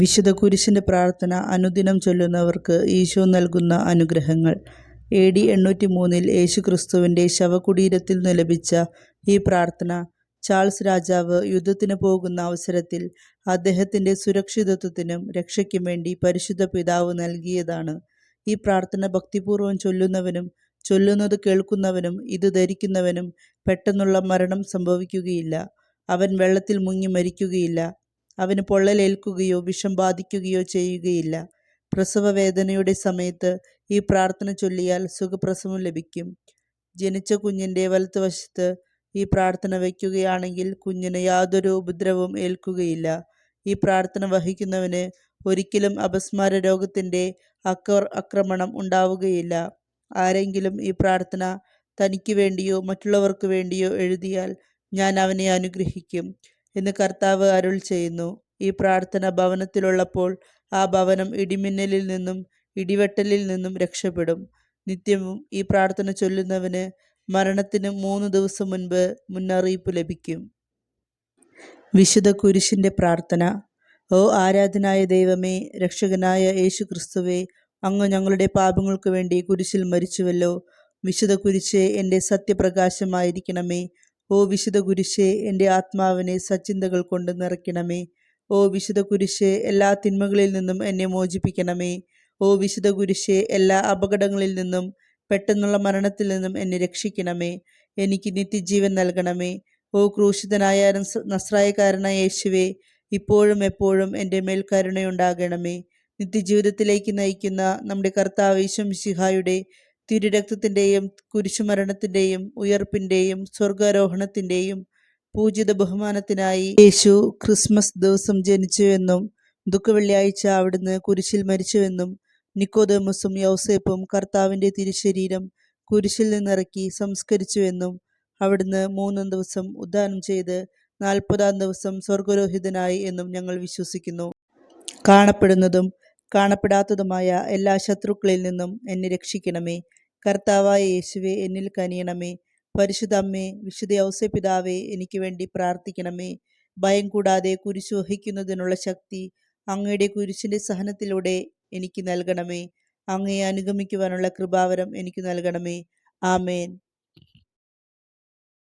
വിശുദ്ധ കുരിശിന്റെ പ്രാർത്ഥന അനുദിനം ചൊല്ലുന്നവർക്ക് ഈശോ നൽകുന്ന അനുഗ്രഹങ്ങൾ. എ ഡി എണ്ണൂറ്റി മൂന്നിൽ യേശു ക്രിസ്തുവിന്റെ ശവകുടീരത്തിൽ നിന്ന് ലഭിച്ച ഈ പ്രാർത്ഥന ചാൾസ് രാജാവ് യുദ്ധത്തിന് പോകുന്ന അവസരത്തിൽ അദ്ദേഹത്തിന്റെ സുരക്ഷിതത്വത്തിനും രക്ഷയ്ക്കും വേണ്ടി പരിശുദ്ധ പിതാവ് നൽകിയതാണ്. ഈ പ്രാർത്ഥന ഭക്തിപൂർവം ചൊല്ലുന്നവനും ചൊല്ലുന്നത് കേൾക്കുന്നവനും ഇത് ധരിക്കുന്നവനും പെട്ടെന്നുള്ള മരണം സംഭവിക്കുകയില്ല. അവൻ വെള്ളത്തിൽ മുങ്ങി മരിക്കുകയില്ല. അവന് പൊള്ളലേൽക്കുകയോ വിഷം ബാധിക്കുകയോ ചെയ്യുകയില്ല. പ്രസവവേദനയുടെ സമയത്ത് ഈ പ്രാർത്ഥന ചൊല്ലിയാൽ സുഖപ്രസവം ലഭിക്കും. ജനിച്ച കുഞ്ഞിന്റെ വലത്തുവശത്ത് ഈ പ്രാർത്ഥന വയ്ക്കുകയാണെങ്കിൽ കുഞ്ഞിന് യാതൊരു ഉപദ്രവവും ഏൽക്കുകയില്ല. ഈ പ്രാർത്ഥന വഹിക്കുന്നവന് ഒരിക്കലും അപസ്മാര രോഗത്തിന്റെ അക്ര ആക്രമണം ഉണ്ടാവുകയില്ല. ആരെങ്കിലും ഈ പ്രാർത്ഥന തനിക്ക് വേണ്ടിയോ മറ്റുള്ളവർക്ക് വേണ്ടിയോ എഴുതിയാൽ ഞാൻ അവനെ അനുഗ്രഹിക്കും. എന്ന് കർത്താവ് അരുൾ ചെയ്യുന്നു. ഈ പ്രാർത്ഥന ഭവനത്തിലുള്ളപ്പോൾ ആ ഭവനം ഇടിമിന്നലിൽ നിന്നും ഇടിവെട്ടലിൽ നിന്നും രക്ഷപ്പെടും. നിത്യവും ഈ പ്രാർത്ഥന ചൊല്ലുന്നവന് മരണത്തിന് മൂന്ന് ദിവസം മുൻപ് മുന്നറിയിപ്പ് ലഭിക്കും. വിശുദ്ധ കുരിശിന്റെ പ്രാർത്ഥന. ഓ ആരാധനായ ദൈവമേ രക്ഷകനായ യേശു ക്രിസ്തുവേ അങ്ങ് ഞങ്ങളുടെ പാപങ്ങൾക്ക് വേണ്ടി കുരിശിൽ മരിച്ചുവല്ലോ. വിശുദ്ധ കുരിശ് എന്റെ സത്യപ്രകാശമായിരിക്കണമേ. ഓ വിശുദ്ധ കുരിശെ എന്റെ ആത്മാവിനെ സച്ചിന്തകൾ കൊണ്ട് നിറയ്ക്കണമേ. ഓ വിശുദ്ധ കുരിശെ എല്ലാ തിന്മകളിൽ നിന്നും എന്നെ മോചിപ്പിക്കണമേ. ഓ വിശുദ്ധ കുരിശെ എല്ലാ അപകടങ്ങളിൽ നിന്നും പെട്ടെന്നുള്ള മരണത്തിൽ നിന്നും എന്നെ രക്ഷിക്കണമേ. എനിക്ക് നിത്യജീവൻ നൽകണമേ. ഓ ക്രൂശിതനായ നസ് നസ്രായക്കാരനായ യേശുവേ ഇപ്പോഴും എപ്പോഴും എന്റെ മേൽ കരുണയുണ്ടാകണമേ. നിത്യജീവിതത്തിലേക്ക് നയിക്കുന്ന നമ്മുടെ കർത്താവ് ഈശ്വംസിഹായുടെ തിരുരക്തത്തിന്റെയും കുരിശുമരണത്തിന്റെയും ഉയർപ്പിന്റെയും സ്വർഗാരോഹണത്തിന്റെയും പൂജിത ബഹുമാനത്തിനായി യേശു ക്രിസ്മസ് ദിവസം ജനിച്ചുവെന്നും ദുഃഖവെള്ളിയാഴ്ച അവിടുന്ന് കുരിശിൽ മരിച്ചുവെന്നും നിക്കോദമസും യൗസേപ്പും കർത്താവിന്റെ തിരുശരീരം കുരിശിൽ നിന്നിറക്കി സംസ്കരിച്ചുവെന്നും അവിടുന്ന് മൂന്നാം ദിവസം ഉദ്ധാനം ചെയ്ത് നാൽപ്പതാം ദിവസം സ്വർഗരോഹിതനായി എന്നും ഞങ്ങൾ വിശ്വസിക്കുന്നു. കാണപ്പെടുന്നതും കാണപ്പെടാത്തതുമായ എല്ലാ ശത്രുക്കളിൽ നിന്നും എന്നെ രക്ഷിക്കണമേ. കർത്താവായ യേശുവെ എന്നിൽ കനിയണമേ. പരിശുദ്ധമ്മേ വിശുദ്ധ ഔസപിതാവെ എനിക്ക് വേണ്ടി പ്രാർത്ഥിക്കണമേ. ഭയം കൂടാതെ കുരിശു വഹിക്കുന്നതിനുള്ള ശക്തി അങ്ങയുടെ കുരിശിന്റെ സഹനത്തിലൂടെ എനിക്ക് നൽകണമേ. അങ്ങയെ അനുഗമിക്കുവാനുള്ള കൃപാവരം എനിക്ക് നൽകണമേ. ആമേൻ.